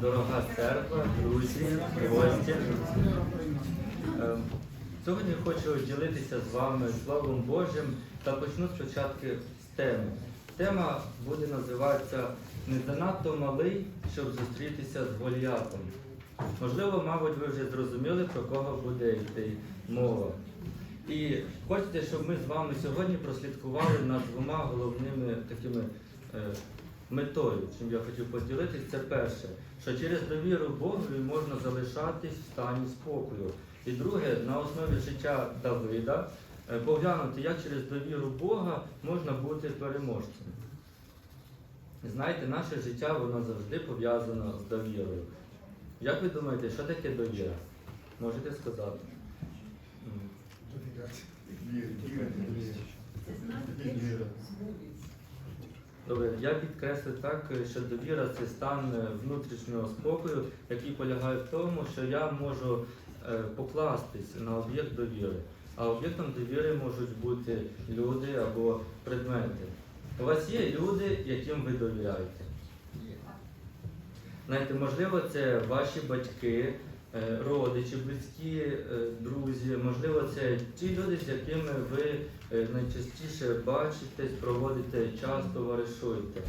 Дорога церква, друзі, гості. Е, Сьогодні хочу ділитися з вами Словом Божим та почну спочатку з теми. Тема буде називатися Не занадто малий, щоб зустрітися з Голіатом. Можливо, мабуть, ви вже зрозуміли, про кого буде йти мова. І хочете, щоб ми з вами сьогодні прослідкували над двома головними такими е, метою, чим я хотів поділитися, це перше, що через довіру Богові можна залишатись в стані спокою. І друге, на основі життя Давида е, поглянути, як через довіру Бога можна бути переможцем. Знаєте, наше життя воно завжди пов'язано з довірою. Як ви думаєте, що таке довіра? Можете сказати? М. Добре, я підкреслю так, що довіра це стан е, внутрішнього спокою, який полягає в тому, що я можу е, покластись на об'єкт довіри. А об'єктом довіри можуть бути люди або предмети. У вас є люди, яким ви довіряєте. Знаєте, можливо, це ваші батьки, е, родичі, близькі, е, друзі, можливо, це ті люди, з якими ви е, найчастіше бачитесь, проводите час, товаришуєте.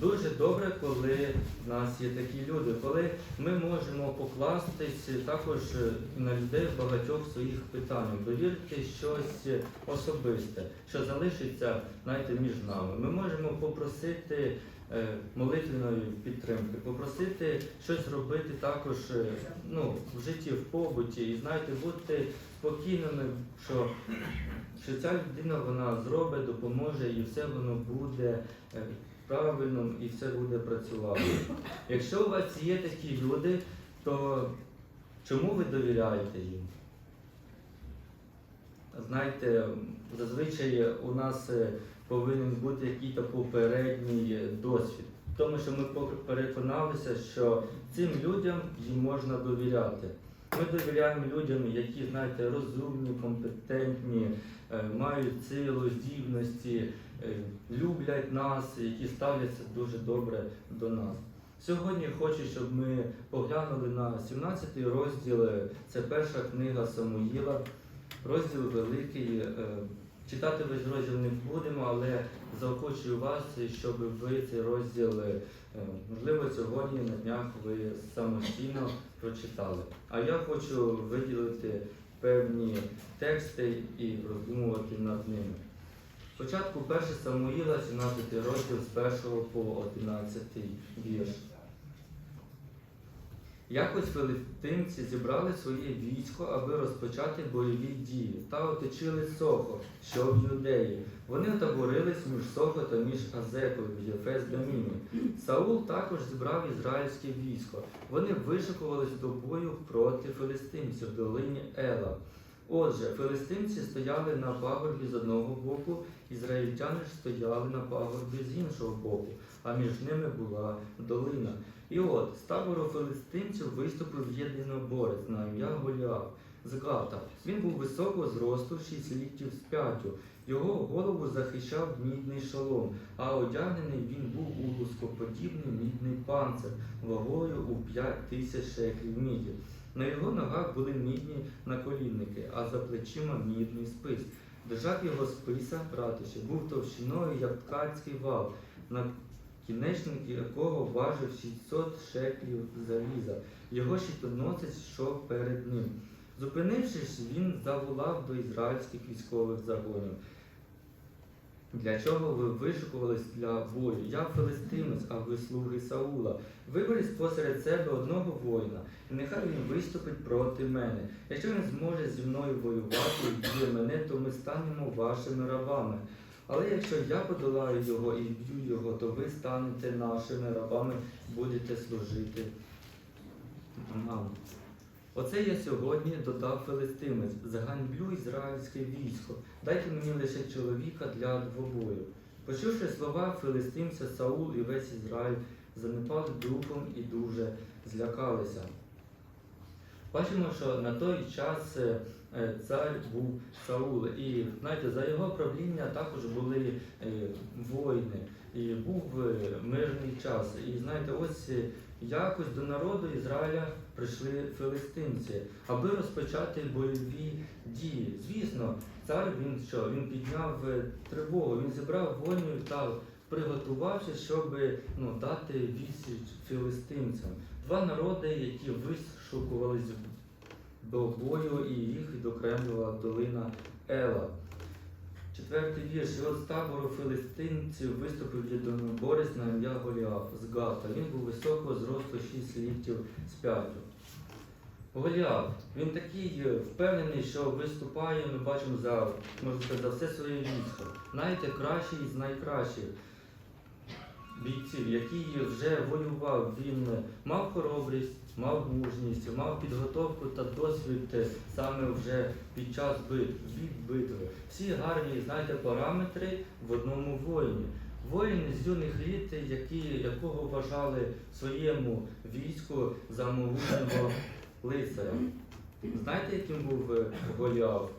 Дуже добре, коли в нас є такі люди, коли ми можемо покластись також е, на людей в багатьох своїх питаннях, довірити щось особисте, що залишиться знаєте, між нами. Ми можемо попросити е, молитвеної підтримки, попросити щось робити також е, ну, в житті, в побуті, і знаєте, бути спокійними, що, що ця людина вона зробить, допоможе і все воно буде. Правильно і все буде працювати. Якщо у вас є такі люди, то чому ви довіряєте їм? Знаєте, зазвичай у нас е, повинен бути якийсь попередній досвід. Тому що ми переконалися, що цим людям їм можна довіряти. Ми довіряємо людям, які, знаєте, розумні, компетентні, е, мають силу, здібності, е, люблять нас, які ставляться дуже добре до нас. Сьогодні хочу, щоб ми поглянули на 17-й розділ. е, Це перша книга Самуїла, розділ великий. Читати весь розділ не будемо, але заохочую вас, щоб ви цей розділ, можливо, сьогодні на днях ви самостійно прочитали. А я хочу виділити певні тексти і роздумувати над ними. Спочатку 1 Самуїла, 17 розділ з 1 по 11 вірш. Якось филистимці зібрали своє військо, аби розпочати бойові дії, та оточили Сохо, що в юдеї. Вони отаборились між Сохо та між Азекою в Єфес-Дамімі. Саул також зібрав ізраїльське військо. Вони вишикувались до бою проти филистимців в долині Ела. Отже, филистимці стояли на пагорбі з одного боку, ізраїльтяни ж стояли на пагорбі з іншого боку, а між ними була долина. І от з табору филистимців виступив єдиноборець на ім'я Голіаф з Гата. Він був високого зросту, шість ліктів з п'ятю. Його голову захищав мідний шолом, а одягнений він був у лускоподібний мідний панцир вагою у п'ять тисяч шеклів міді. На його ногах були мідні наколінники, а за плечима мідний спис. Держав його списа, братище, був товщиною, як ткацький вал, на кінечник якого важив 600 шеклів заліза. Його щитоносець йшов перед ним. Зупинившись, він заволав до ізраїльських військових загонів. Для чого ви вишукувались для бою? Я филистимець, а ви слуги Саула. Виберіть посеред себе одного воїна, і нехай він виступить проти мене. Якщо він зможе зі мною воювати і вб'є мене, то ми станемо вашими рабами. Але якщо я подолаю його і вб'ю його, то ви станете нашими рабами, будете служити нам. Оце я сьогодні додав филистимець, заганьблю ізраїльське військо. Дайте мені лише чоловіка для двобою. Почувши слова филистимця, Саул і весь Ізраїль занепали духом і дуже злякалися. Бачимо, що на той час е, е, цар був Саул, і знаєте, за його правління також були е, воїни, і був мирний час. І знаєте, ось Якось до народу Ізраїля прийшли филистимці, аби розпочати бойові дії. Звісно, цар він що? Він підняв тривогу, він зібрав воїнів та приготувався, щоб ну, дати відсіч філистимцям. Два народи, які вишукувались до бою, і їх відокремлювала долина Ела. Четвертий вірш. І от з табору филистимців виступив єдиноборець на ім'я Голіаф з Гата. Він був високого зросту 6 ліктів з п'ятю. Голіаф, він такий е, впевнений, що виступає, ми бачимо за, можна сказати, за все своє військо. Знаєте, кращий з найкращих бійців, який вже воював, він мав хоробрість, мав мужність, мав підготовку та досвід е, саме вже під час битв, від битви. Всі гарні, знаєте, параметри в одному воїні. Воїн з юних літ, які, якого вважали своєму війську за лицаря. Знаєте, яким був е, Голіаф?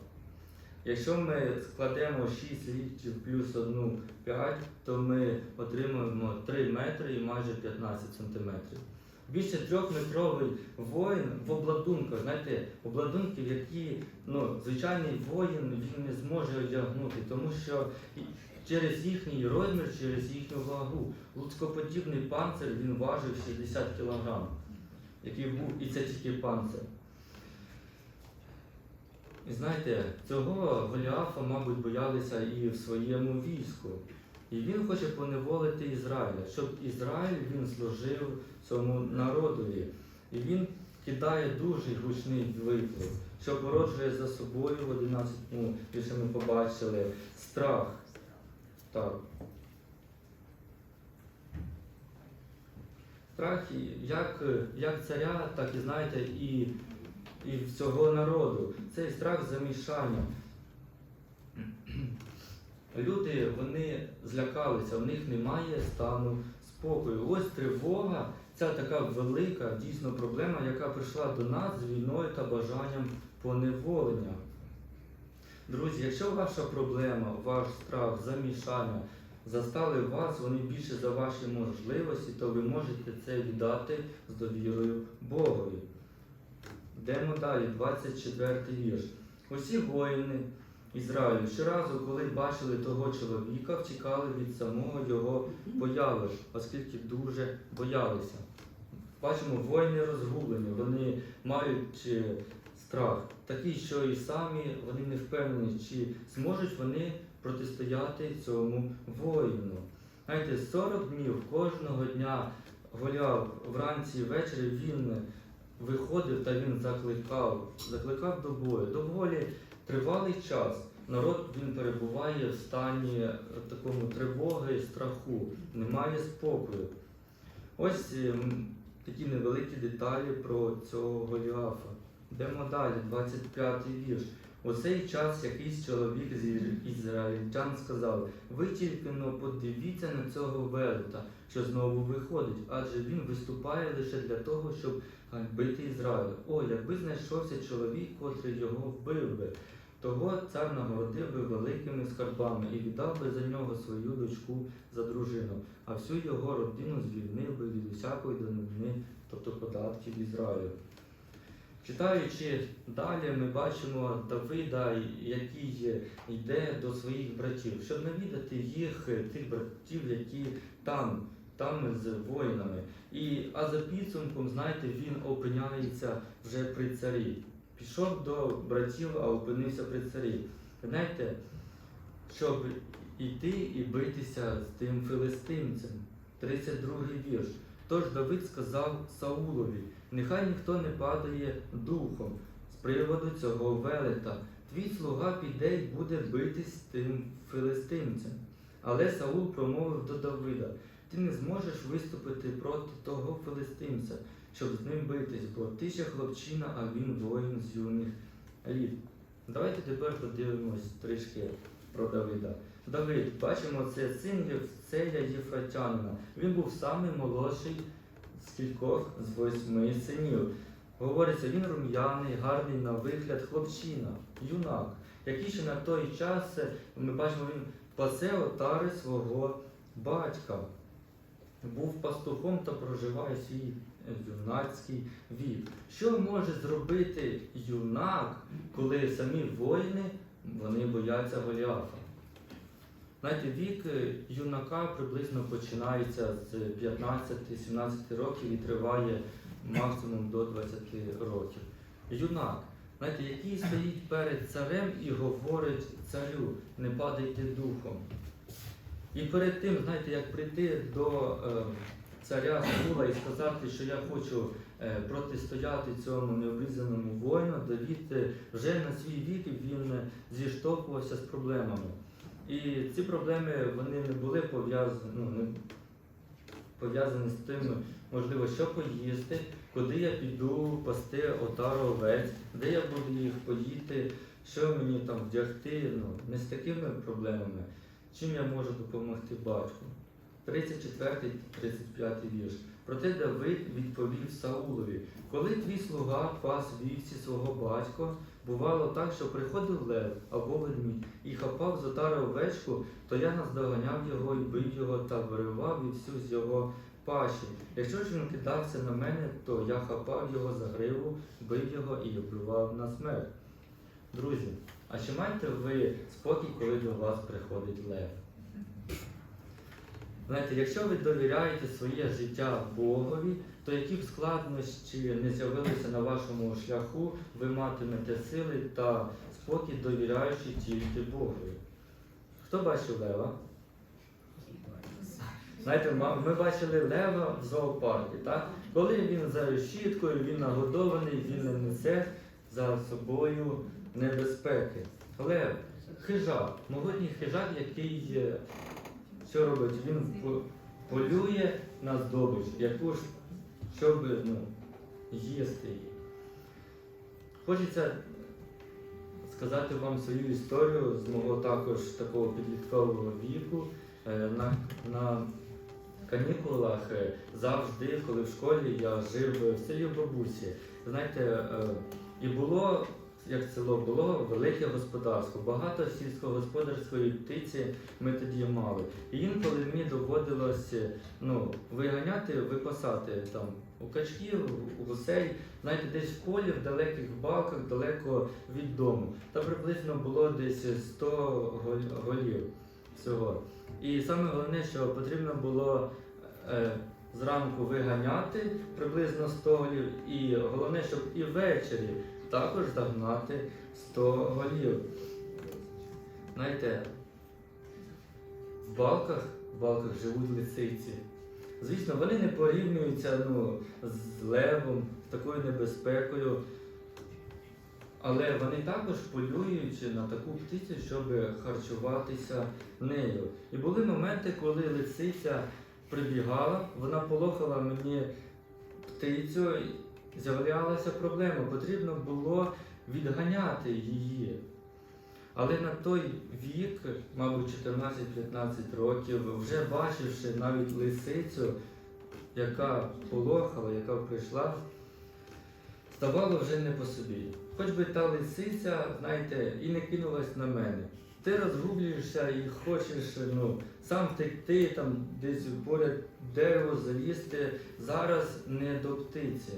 Якщо ми складемо 6 ліктів плюс 1 5, то ми отримаємо 3 метри і майже 15 сантиметрів. Більше трьохметровий воїн в обладунках, знаєте, обладунків, які ну, звичайний воїн він не зможе одягнути, тому що через їхній розмір, через їхню вагу, луцькоподібний панцир він важив 60 кг, який був, і це тільки панцир. І знаєте, цього Голіафа, мабуть, боялися і в своєму війську. І він хоче поневолити Ізраїля, щоб Ізраїль він служив цьому народові. І він кидає дуже гучний виклик, що породжує за собою в 11 му більше ми побачили страх. Так. Страх як, як царя, так і знаєте, і, і всього народу. Цей страх замішання. Люди вони злякалися, в них немає стану спокою. Ось тривога, ця така велика дійсно проблема, яка прийшла до нас з війною та бажанням поневолення. Друзі, якщо ваша проблема, ваш страх, замішання застали вас, вони більше за ваші можливості, то ви можете це віддати з довірою Богові. Йдемо далі, 24 вірш. Усі воїни Ізраїлю щоразу, коли бачили того чоловіка, втікали від самого його появи, оскільки дуже боялися. Бачимо, воїни розгублені, вони мають е, страх, такий, що і самі вони не впевнені, чи зможуть вони протистояти цьому воїну. Знаєте, 40 днів кожного дня гуляв вранці і ввечері він виходив та він закликав, закликав до бою. Доволі тривалий час. Народ він перебуває в стані е, такому тривоги, страху, немає спокою. Ось ем, такі невеликі деталі про цього Голіафа. Йдемо далі, 25 вірш. У цей час якийсь чоловік з ізраїльтян сказав: ви тільки но подивіться на цього велета, що знову виходить, адже він виступає лише для того, щоб ганьбити Ізраїль. О, якби знайшовся чоловік, котрий його вбив би, того цар нагородив би великими скарбами і віддав би за нього свою дочку за дружину, а всю його родину звільнив би від усякої данини, тобто податків Ізраїлю. Читаючи далі, ми бачимо Давида, який йде до своїх братів, щоб навідати їх, тих братів, які там, там з воїнами. І, а за підсумком, знаєте, він опиняється вже при царі. Пішов до братів, а опинився при царі. Знаєте, щоб йти і битися з тим филистимцем. 32-й вірш. Тож Давид сказав Саулові, нехай ніхто не падає духом з приводу цього велета. Твій слуга піде й буде битись з тим филистимцем. Але Саул промовив до Давида: ти не зможеш виступити проти того филистимця, щоб з ним битись, бо ти ще хлопчина, а він воїн з юних літ. Давайте тепер подивимось трішки про Давида. Давид, бачимо, це син Євцея Єфратянина. Він був самий молодший з кількох з восьми синів. Говориться, він рум'яний, гарний на вигляд хлопчина, юнак, який ще на той час, ми бачимо, він пасе отари свого батька. Був пастухом та проживає свій юнацький вік. Що може зробити юнак, коли самі воїни вони бояться Голіафа? Знаєте, вік е, юнака приблизно починається з 15-17 років і триває максимум до 20 років. Юнак, знаєте, який стоїть перед царем і говорить царю, не падайте духом. І перед тим, знаєте, як прийти до е, царя Саула і сказати, що я хочу е, протистояти цьому необрізаному воїну, Давід е, вже на свій вік він зіштовхувався з проблемами. І ці проблеми вони не були пов'язані, ну, пов'язані з тим, можливо, що поїсти, куди я піду пасти отару овець, де я буду їх поїти, що мені там вдягти. Ну, не з такими проблемами. Чим я можу допомогти батьку? 34-35 вірш. Проте Давид відповів Саулові, коли твій слуга пас вівці свого батька, бувало так, що приходив лев або ведмідь і хапав з отари овечку, то я наздоганяв його і бив його та виривав вівцю з його паші. Якщо ж він кидався на мене, то я хапав його за гриву, бив його і обливав на смерть. Друзі, а чи маєте ви спокій, коли до вас приходить лев? Знаєте, якщо ви довіряєте своє життя Богові, то які б складнощі не з'явилися на вашому шляху, ви матимете сили та спокій, довіряючи тільки Богові. Хто бачив лева? Знаєте, ми бачили лева в зоопарку, так? Коли він за решіткою, він нагодований, він не несе за собою небезпеки. Лев, хижак, могутній хижак, який е, що робить? Він полює на здобич, яку ж, щоб ну, їсти її. Хочеться сказати вам свою історію з мого також такого підліткового віку. Е, На, на канікулах е, завжди, коли в школі я жив в селі бабусі. Знаєте, і було, як село було, велике господарство, багато сільськогосподарської птиці ми тоді мали. І інколи мені доводилось е, ну, виганяти, випасати там у качків, у гусей, знаєте, десь в полі, в далеких балках, далеко від дому. Та приблизно було десь 100 голів всього. І саме головне, що потрібно було е, зранку виганяти приблизно 100 голів, і головне, щоб і ввечері також загнати 100 голів. Знаєте, в балках, в балках живуть лисиці. Звісно, вони не порівнюються ну, з левом, з такою небезпекою. Але вони також полюють на таку птицю, щоб харчуватися нею. І були моменти, коли лисиця прибігала, вона полохала мені птицю, з'являлася проблема. Потрібно було відганяти її. Але на той вік, мабуть, 14-15 років, вже бачивши навіть лисицю, яка полохала, яка прийшла, ставало вже не по собі. Хоч би та лисиця, знаєте, і не кинулась на мене. Ти розгублюєшся і хочеш ну, сам втекти, там десь поряд дерево залізти. Зараз не до птиці.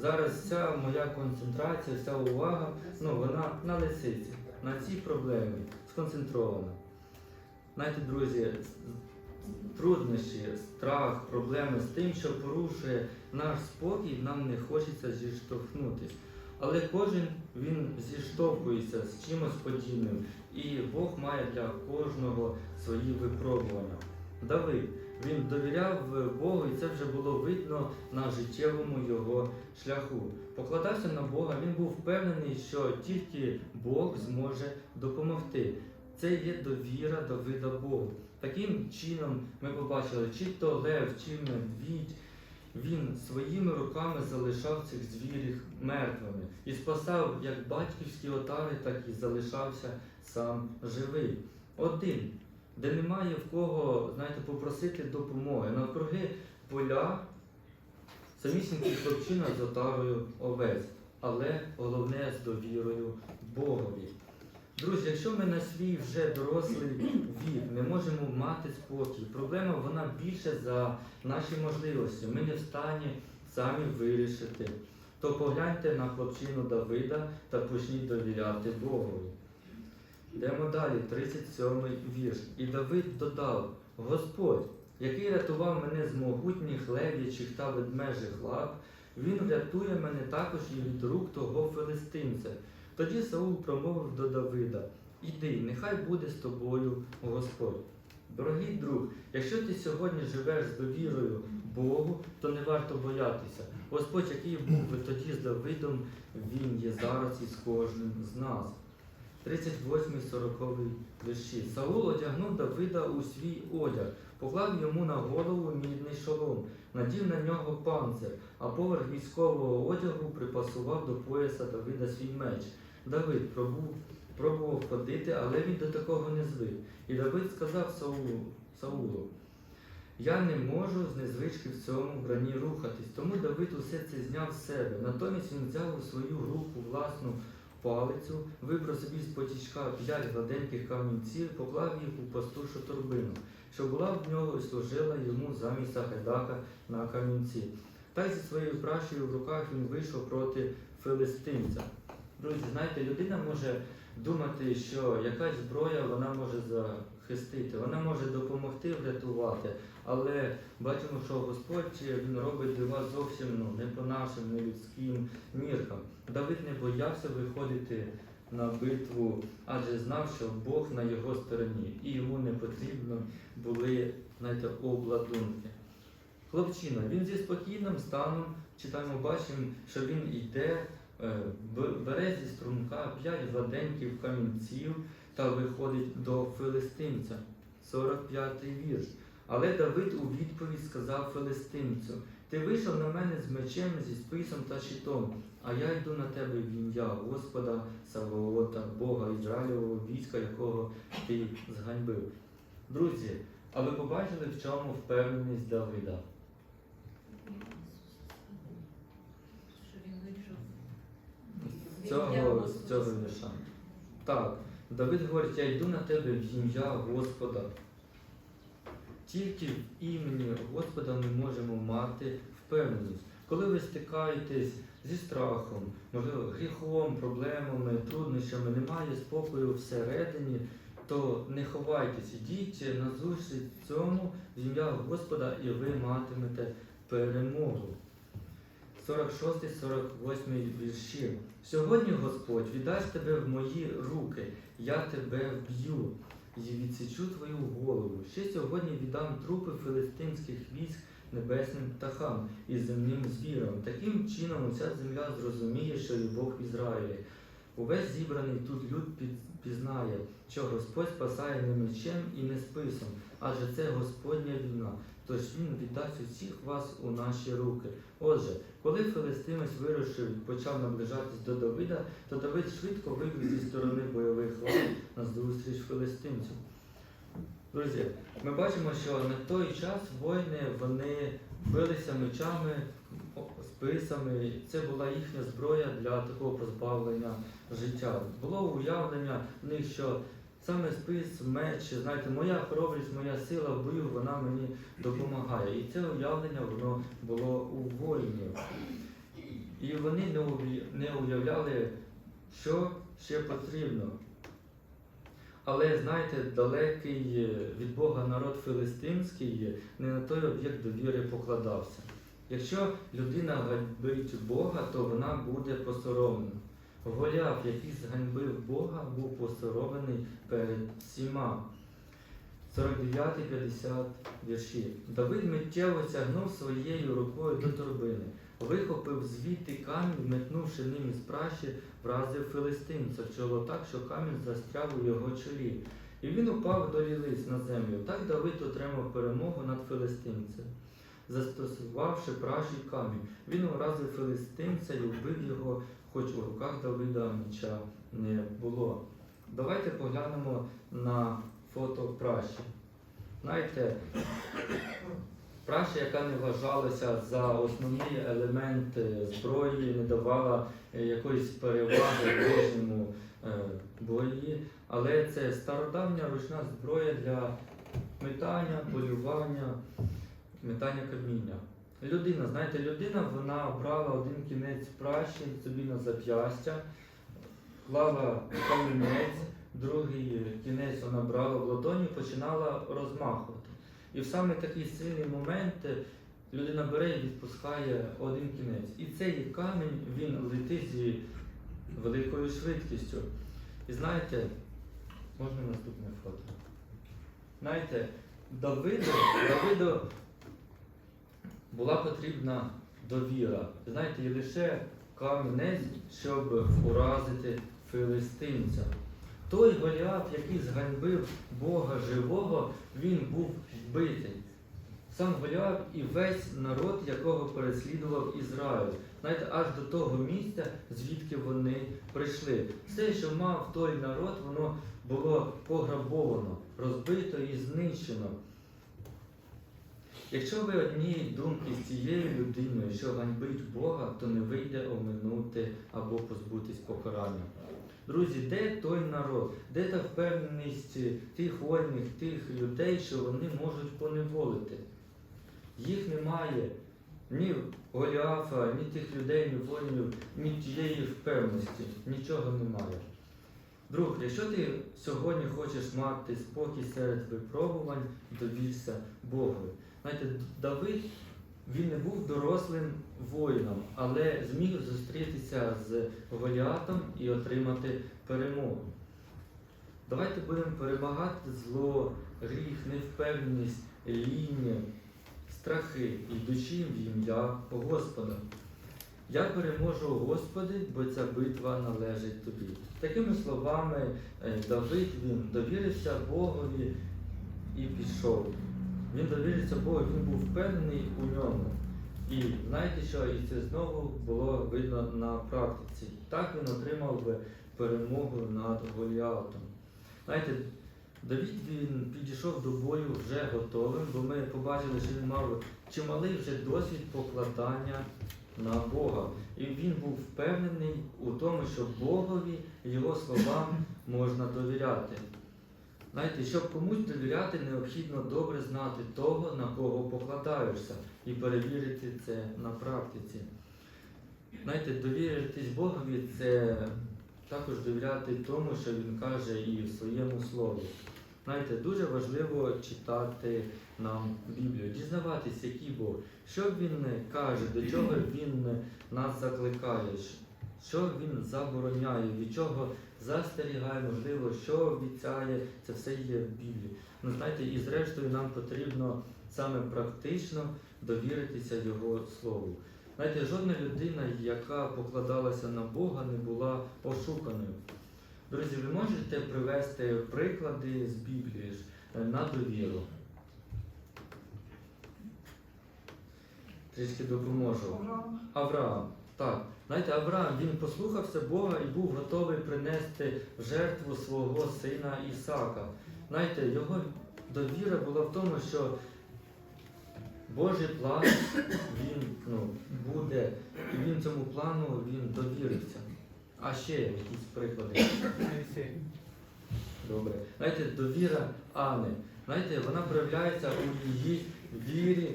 Зараз вся моя концентрація, вся увага, ну вона на лисиці, на цій проблемі сконцентрована. Знаєте, друзі, труднощі, страх, проблеми з тим, що порушує наш спокій, нам не хочеться зіштовхнутися. Але кожен він зіштовхується з чимось подібним, і Бог має для кожного свої випробування. Давид він довіряв Богу, і це вже було видно на життєвому його шляху. Покладався на Бога, він був впевнений, що тільки Бог зможе допомогти. Це є довіра Давида Богу. Таким чином ми побачили, чи то лев, чи медвідь, він своїми руками залишав цих звірів мертвими і спасав як батьківські отари, так і залишався сам живий. Один, де немає в кого, знаєте, попросити допомоги. Навкруги поля, самісінький хлопчина з отарою овець, але головне з довірою Богові. Друзі, якщо ми на свій вже дорослий вік не можемо мати спокій, проблема вона більше за наші можливості. Ми не в стані самі вирішите. То погляньте на хлопчину Давида та почніть довіряти Богові. Йдемо далі, 37 вірш. І Давид додав: Господь, який рятував мене з могутніх лев'ячих та ведмежих лап, він врятує мене також і від рук того филистимця. Тоді Саул промовив до Давида: Іди, нехай буде з тобою Господь. Дорогий друг, якщо ти сьогодні живеш з довірою Богу, то не варто боятися. Господь, який був тоді з Давидом, він є зараз із кожним з нас. 38-40 вірші. Саул одягнув Давида у свій одяг, поклав йому на голову мідний шолом, надів на нього панцир, а поверх військового одягу припасував до пояса Давида свій меч. Давид пробув, пробував ходити, але він до такого не звик. І Давид сказав Саулу, Саулу, я не можу з незвички в цьому вбранні рухатись. Тому Давид усе це зняв з себе. Натомість він взяв у свою руку власну палицю, вибрав собі з потічка п'ять гладеньких камінців, поклав їх у пастушу торбину, що була в нього і служила йому замість Сахедака на камінці. Та й зі своєю пращею в руках він вийшов проти филистимця. Друзі, знаєте, людина може думати, що якась зброя вона може захистити, вона може допомогти врятувати, але бачимо, що Господь він робить дива зовсім ну, не по нашим, не людським міркам. Давид не боявся виходити на битву, адже знав, що Бог на його стороні, і йому не потрібно були знаєте, обладунки. Хлопчина, він зі спокійним станом читаємо, бачимо, що він йде, е, бере зі струмка п'ять гладеньких камінців та виходить до филистимця. 45-й вірш. Але Давид у відповідь сказав филистимцю: Ти вийшов на мене з мечем, зі списом та щитом, а я йду на тебе в ім'я Господа Савоота, Бога Ізраїлового війська, якого ти зганьбив. Друзі, а ви побачили, в чому впевненість Давида? Цього, цього вірша. Так, Давид говорить, я йду на тебе в ім'я Господа. Тільки в імені Господа ми можемо мати впевненість. Коли ви стикаєтесь зі страхом, можливо, гріхом, проблемами, труднощами, немає спокою всередині, то не ховайтесь, ідіть на зустріч цьому в ім'я Господа, і ви матимете перемогу. 46-48 вірші. Сьогодні Господь віддасть тебе в мої руки, я тебе вб'ю і відсічу твою голову. Ще сьогодні віддам трупи филистимських військ небесним птахам і земним звірам. Таким чином уся земля зрозуміє, що є Бог Ізраїлі. Увесь зібраний тут люд пізнає, що Господь спасає не мечем і не списом, адже це Господня війна. Тож він віддасть усіх вас у наші руки. Отже, коли филистимець вирушив і почав наближатись до Давида, то Давид швидко вибіг зі сторони бойових лав на зустріч филистимцю. Друзі, ми бачимо, що на той час воїни вони билися мечами, списами. Це була їхня зброя для такого позбавлення життя. Було уявлення в них, що саме спис, меч, знаєте, моя хоробрість, моя сила в бою, вона мені допомагає. І це уявлення воно було у воїнів. І вони не уявляли, що ще потрібно. Але знаєте, далекий від Бога народ филистимський не на той об'єкт довіри покладався. Якщо людина ганьбить Бога, то вона буде посоромлена. Голіаф, який зганьбив Бога, був посоромлений перед всіма. 49-50 вірші. Давид миттєво тягнув своєю рукою до торбини, вихопив звідти камінь, метнувши ним із пращі, вразив филистимця чоло так, що камінь застряв у його чолі. І він упав до лілиць на землю. Так Давид отримав перемогу над филистимцем. Застосувавши пращу камінь, він уразив филистимця і вбив його, хоч у руках Давида меча не було. Давайте поглянемо на фото пращі. Знаєте, праща, яка не вважалася за основний елемент е, зброї, не давала е, якоїсь переваги в ближньому е, бої, але це стародавня ручна зброя для метання, полювання, метання каміння. Людина, знаєте, людина вона брала один кінець пращі собі на зап'ястя, клала камінець, другий кінець вона брала в ладоні починала розмахувати. І в саме такий сильний момент людина бере і відпускає один кінець. І цей камінь він летить зі великою швидкістю. І знаєте, можна наступне фото. Знаєте, Давиду, Давиду була потрібна довіра. Знаєте, і лише камінець, щоб уразити филистимця. Той Голіаф, який зганьбив Бога живого, він був вбитий. Сам Голіаф і весь народ, якого переслідував Ізраїль. Знаєте, аж до того місця, звідки вони прийшли. Все, що мав той народ, воно було пограбовано, розбито і знищено. Якщо ви однієї думки з цією людиною, що ганьбить Бога, то не вийде оминути або позбутись покарання. Друзі, де той народ, де та впевненість тих вольних, тих людей, що вони можуть поневолити? Їх немає ні Голіафа, ні тих людей, ні воїнів, ні тієї впевненості, нічого немає. Друг, якщо ти сьогодні хочеш мати спокій серед випробувань, довірся Богу. Знаєте, Давид він не був дорослим воїном, але зміг зустрітися з Голіатом і отримати перемогу. Давайте будемо перемагати зло, гріх, невпевненість, лінь, страхи, йдучи в ім'я Господа. Я переможу, Господи, бо ця битва належить тобі. Такими словами е, Давид він довірився Богові і пішов. Він довірився Богу, він був впевнений у ньому. І знаєте що? І це знову було видно на практиці. Так він отримав би перемогу над Голіатом. Знаєте, Давід він підійшов до бою вже готовим, бо ми побачили, що він мав чималий вже досвід покладання на Бога. І він був впевнений у тому, що Богові його словам можна довіряти. Знаєте, щоб комусь довіряти, необхідно добре знати того, на кого покладаєшся, і перевірити це на практиці. Знаєте, довіритись Богові це також довіряти тому, що Він каже і в своєму слові. Знаєте, дуже важливо читати нам Біблію, дізнаватися, який Бог, що Він каже, до чого Він нас закликає, що Він забороняє, від чого застерігає, можливо, що обіцяє, це все є в Біблії. Ну, знаєте, і зрештою нам потрібно саме практично довіритися Його Слову. Знаєте, жодна людина, яка покладалася на Бога, не була ошуканою. Друзі, ви можете привести приклади з Біблії е, на довіру? Трішки допоможу. Авраам. Так, знаєте, Авраам він послухався Бога і був готовий принести в жертву свого сина Ісака. Знаєте, його довіра була в тому, що Божий план він ну, буде, і він цьому плану він довірився. А ще якісь приклади. Добре. Знаєте, довіра Ани. Знаєте, вона проявляється у її вірі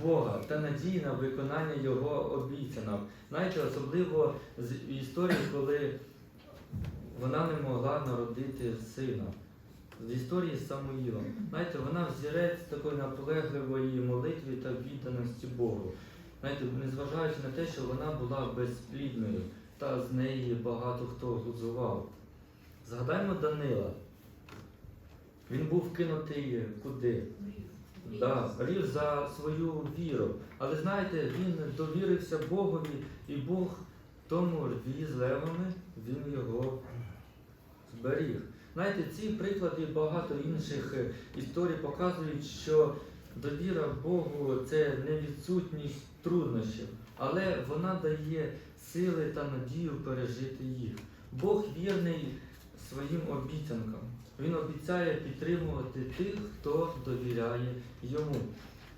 Бога та надії на виконання Його обіцянок. Знаєте, особливо з історії, коли вона не могла народити сина. З історії з Самуїлом. Знаєте, вона взірець такої наполегливої молитви та відданості Богу. Знаєте, незважаючи на те, що вона була безплідною, та з неї багато хто глузував. Згадаймо Данила. Він був кинутий куди? Да, рів за свою віру. Але знаєте, він довірився Богові, і Бог тому рві з левами, він його зберіг. Знаєте, ці приклади і багато інших е, історій показують, що довіра Богу це не відсутність труднощів, але вона дає сили та надію пережити їх. Бог вірний своїм обіцянкам. Він обіцяє підтримувати тих, хто довіряє йому.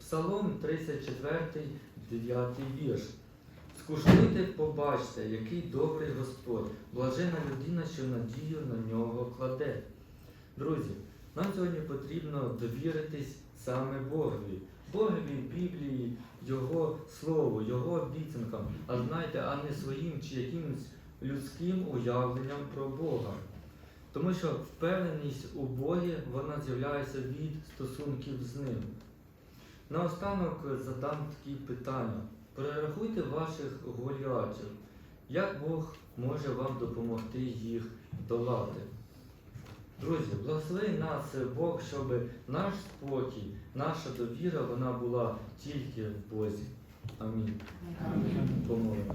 Псалом 34, 9 вірш. Скуштуйте, побачте, який добрий Господь, блажена людина, що надію на нього кладе. Друзі, нам сьогодні потрібно довіритись саме Богові. Богові Біблії, Його Слову, Його обіцянкам, а знаєте, а не своїм чи якимось людським уявленням про Бога. Тому що впевненість у Богі вона з'являється від стосунків з ним. Наостанок задам такі питання. Перерахуйте ваших голіатів. Як Бог може вам допомогти їх долати? Друзі, благослови нас Бог, щоб наш спокій, наша довіра вона була тільки в Бозі. Амінь. Помолимось.